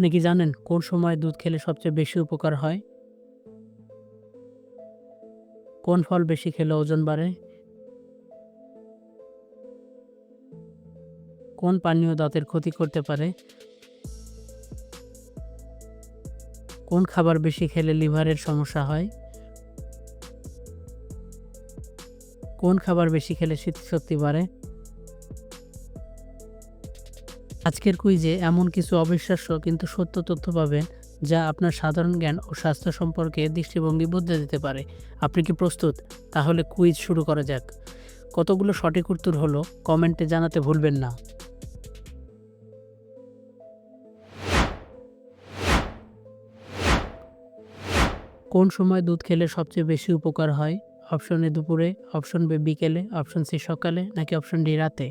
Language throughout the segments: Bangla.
আপনি কি জানেন কোন সময় দুধ খেলে সবচেয়ে বেশি উপকার হয়? কোন ফল বেশি খেলে ওজন বাড়ে? কোন পানীয় দাঁতের ক্ষতি করতে পারে? কোন খাবার বেশি খেলে লিভারের সমস্যা হয়? কোন খাবার বেশি খেলে স্মৃতিশক্তি বাড়ে? আজকের কুইজে এমন কিছু অবিশ্বাস্য কিন্তু সত্য তথ্য পাবেন, যা আপনার সাধারণ জ্ঞান ও স্বাস্থ্য সম্পর্কে দৃষ্টিভঙ্গি বদলে দিতে পারে। আপনি কি প্রস্তুত? তাহলে কুইজ শুরু করা যাক। কতগুলো সঠিক উত্তর হলো কমেন্টে জানাতে ভুলবেন না। কোন সময় দুধ খেলে সবচেয়ে বেশি উপকার হয়? অপশন এ দুপুরে, অপশন বি বিকেলে, অপশন সি সকালে, নাকি অপশন ডি রাতে?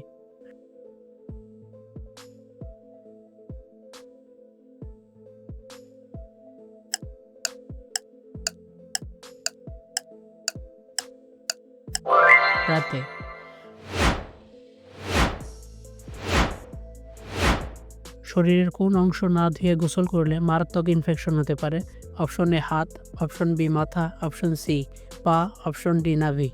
রাতে। শরীরের কোন অংশ না ধুয়ে গোসল করলে মারাত্মক ইনফেকশন হতে পারে? অপশন এ হাত অপশন বি মাথা অপশন সি পা অপশন ডি নাভি।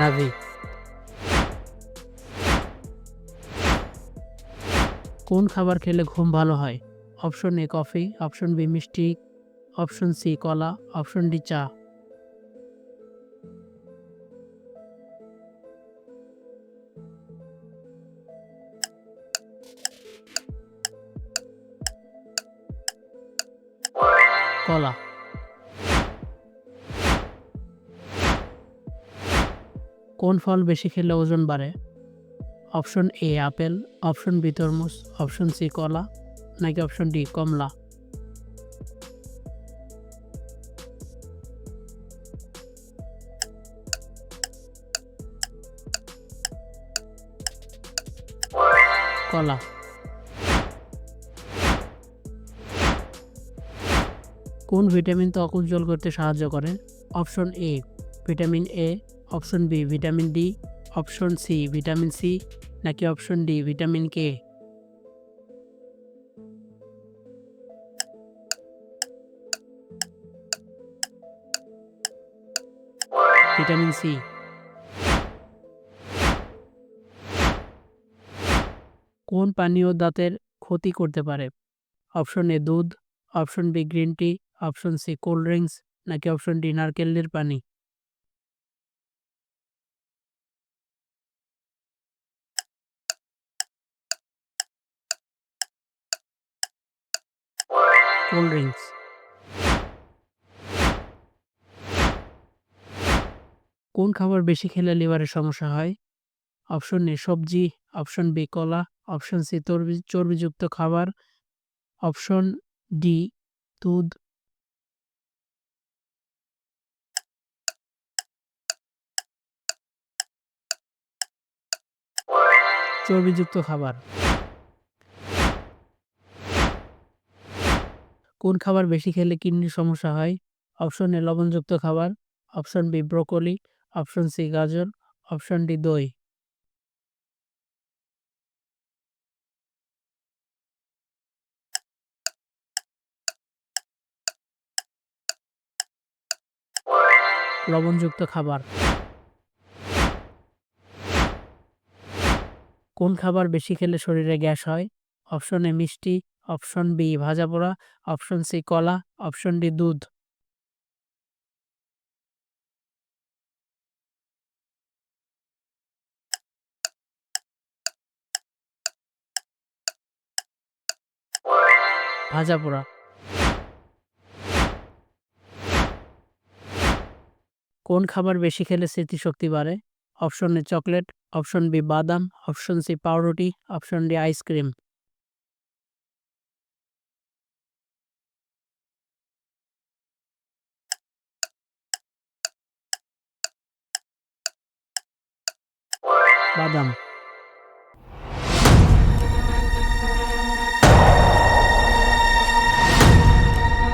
নাভি। কোন খাবার খেলে ঘুম ভালো হয়? Option A coffee, option B মিষ্টি, অপশন সি কলা, অপশন ডি চা। কলা। কোন ফল বেশি খেলে ওজন বাড়ে? Option A apple, option B তরমুজ, অপশন সি কলা, নাকি অপশন ডি কমলা। কলা। কোন ভিটামিন ত্বক উজ্জ্বল করতে সাহায্য করে? Option A, vitamin A, option B, vitamin D option C vitamin C নাকি option D vitamin K vitamin C কোন পানীয় দাঁতের ক্ষতি করতে পারে? অপশন এ দুধ option B green tea option C cold drinks নাকি অপশন ডি নারকেলের পানি? কোল্ড ড্রিঙ্কস কোন খাবার বেশি খেলে লিভারের সমস্যা হয়? অপশন এ সবজি অপশন বি কলা অপশন সি চর্বি, চর্বিযুক্ত খাবার অপশন ডি দুধ। চর্বিযুক্ত খাবার। কোন খাবার বেশি খেলে কিডনির সমস্যা হয়? অপশন এ লবণযুক্ত খাবার, option B broccoli, option C গাজর, অপশন ডি দই। লবণযুক্ত খাবার। কোন খাবার বেশি খেলে শরীরে গ্যাস হয়? অপশন এ মিষ্টি অপশন বি ভাজা পোড়া অপশন সি কলা অপশন ডি দুধ ভাজা পোড়া কোন খাবার বেশি খেলে স্মৃতিশক্তি বাড়ে? Option A chocolate option B বাদাম. অপশন সি পাউরুটি. অপশন ডি আইসক্রিম বাদাম